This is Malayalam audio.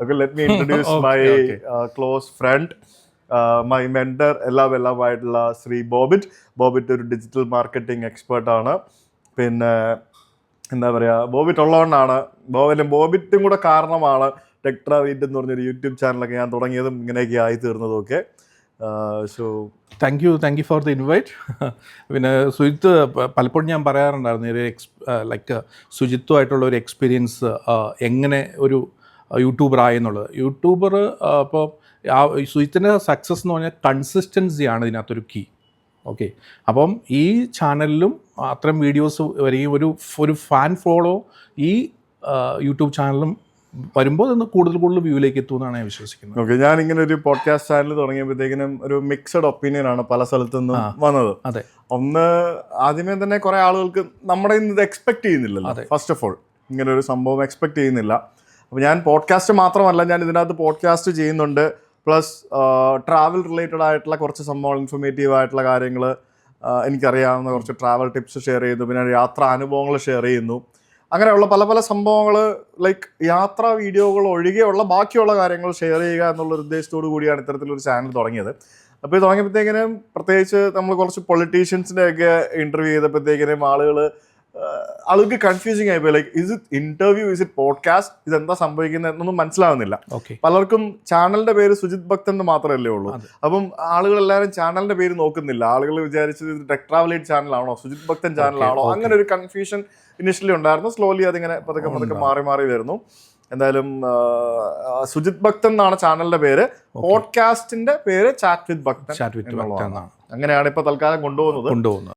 Okay, let me introduce Okay, my okay. uh, close friend, uh, my mentor, എല്ലാം എല്ലാമായിട്ടുള്ള ശ്രീ ബോബിറ്റ്. ബോബിറ്റ് ഒരു ഡിജിറ്റൽ മാർക്കറ്റിംഗ് എക്സ്പേർട്ട് ആണ്. പിന്നെ എന്താ പറയുക ബോബിറ്റ് ഉള്ളതുകൊണ്ടാണ് ബോബിലും ബോബിറ്റും കൂടെ കാരണമാണ് ടെക്ട്ര വീറ്റ് എന്ന് പറഞ്ഞൊരു യൂട്യൂബ് ചാനലൊക്കെ ഞാൻ തുടങ്ങിയതും ഇങ്ങനെയൊക്കെ ആയി തീർന്നതും ഒക്കെ so thank you thank you for the invite പിന്നെ സുജിത്ത് പലപ്പോഴും ഞാൻ പറയാറുണ്ടായിരുന്നു ഒരു എക്സ് ലൈക്ക് സുജിത്തുമായിട്ടുള്ള ഒരു എക്സ്പീരിയൻസ് എങ്ങനെ ഒരു യൂട്യൂബർ ആയെന്നുള്ളത് യൂട്യൂബർ ഇപ്പോൾ ആ സുജിത്തിന്റെ സക്സസ് എന്ന് പറഞ്ഞാൽ കൺസിസ്റ്റൻസിയാണ് ഇതിനകത്തൊരു കീ ഓക്കെ അപ്പം ഈ ചാനലിലും അത്തരം വീഡിയോസ് വരികയും ഒരു ഒരു ഫാൻ ഫോളോ ഈ യൂട്യൂബ് ചാനലും വരുമ്പോൾ ഇന്ന് കൂടുതൽ കൂടുതൽ വ്യൂവിലേക്ക് എത്തുമെന്നാണ് ഞാൻ വിശ്വസിക്കുന്നത്. ഓക്കെ ഞാൻ ഇങ്ങനെ ഒരു പോഡ്കാസ്റ്റ് ചാനൽ തുടങ്ങിയപ്പോഴത്തേക്കിനും ഒരു മിക്സഡ് ഒപ്പീനിയൻ ആണ് പല സ്ഥലത്തു നിന്നും വന്നത്. അതെ. ഒന്ന് ആദ്യമേ തന്നെ കുറെ ആളുകൾക്ക് നമ്മുടെ ഇന്ന് ഇത് എക്സ്പെക്ട് ചെയ്യുന്നില്ലല്ലോ. ഫസ്റ്റ് ഓഫ് ഓൾ ഇങ്ങനെ ഒരു സംഭവം എക്സ്പെക്ട് ചെയ്യുന്നില്ല. അപ്പോൾ ഞാൻ പോഡ്കാസ്റ്റ് മാത്രമല്ല ഞാൻ ഇതിനകത്ത് പോഡ്കാസ്റ്റ് ചെയ്യുന്നുണ്ട്. പ്ലസ് ട്രാവൽ റിലേറ്റഡ് ആയിട്ടുള്ള കുറച്ച് സംഭവങ്ങൾ ഇൻഫോർമേറ്റീവ് ആയിട്ടുള്ള കാര്യങ്ങൾ എനിക്കറിയാവുന്ന കുറച്ച് ട്രാവൽ ടിപ്സ് ഷെയർ ചെയ്യുന്നു പിന്നെ യാത്രാ അനുഭവങ്ങൾ ഷെയർ ചെയ്യുന്നു. അങ്ങനെയുള്ള പല പല സംഭവങ്ങൾ ലൈക്ക് യാത്രാ വീഡിയോകൾ ഒഴികെയുള്ള ബാക്കിയുള്ള കാര്യങ്ങൾ ഷെയർ ചെയ്യുക എന്നുള്ള ഒരു ഉദ്ദേശത്തോടു കൂടിയാണ് ഇത്തരത്തിലൊരു ചാനൽ തുടങ്ങിയത്. അപ്പോൾ ഇത് തുടങ്ങിയപ്പോഴത്തേക്കിനും പ്രത്യേകിച്ച് നമ്മൾ കുറച്ച് പൊളിറ്റീഷ്യൻസിനെ ഒക്കെ ഇന്റർവ്യൂ ചെയ്തപ്പോഴത്തേക്കിനും ആളുകൾ ആളുകൾക്ക് കൺഫ്യൂസിങ് ആയിപ്പോയി like is it interview is it podcast ഇത് എന്താ സംഭവിക്കുന്നത് എന്നൊന്നും മനസ്സിലാവുന്നില്ല. പലർക്കും ചാനലിന്റെ പേര് സുജിത് ഭക്തൻ എന്ന് മാത്രമല്ലേ ഉള്ളൂ. അപ്പം ആളുകൾ എല്ലാവരും ചാനലിന്റെ പേര് നോക്കുന്നില്ല. ആളുകൾ വിചാരിച്ചത് ഇത് ടെക് ട്രാവലേറ്റ് ചാനലാണോ സുജിത് ഭക്തൻ ചാനലാണോ. അങ്ങനെ ഒരു കൺഫ്യൂഷൻ ഇനിഷ്യലി ഉണ്ടായിരുന്നു. സ്ലോലി അതിങ്ങനെ പതുക്കെ പതുക്കെ മാറി മാറി വരുന്നു. എന്തായാലും സുജിത് ഭക്തൻ എന്നാണ് ചാനലിന്റെ പേര്. പോഡ്കാസ്റ്റിന്റെ പേര് ചാറ്റ് വിത്ത് ഭക്തൻ അങ്ങനെയാണ് ഇപ്പൊ തൽക്കാലം കൊണ്ടുപോകുന്നത്. കൊണ്ടുപോകുന്നത്.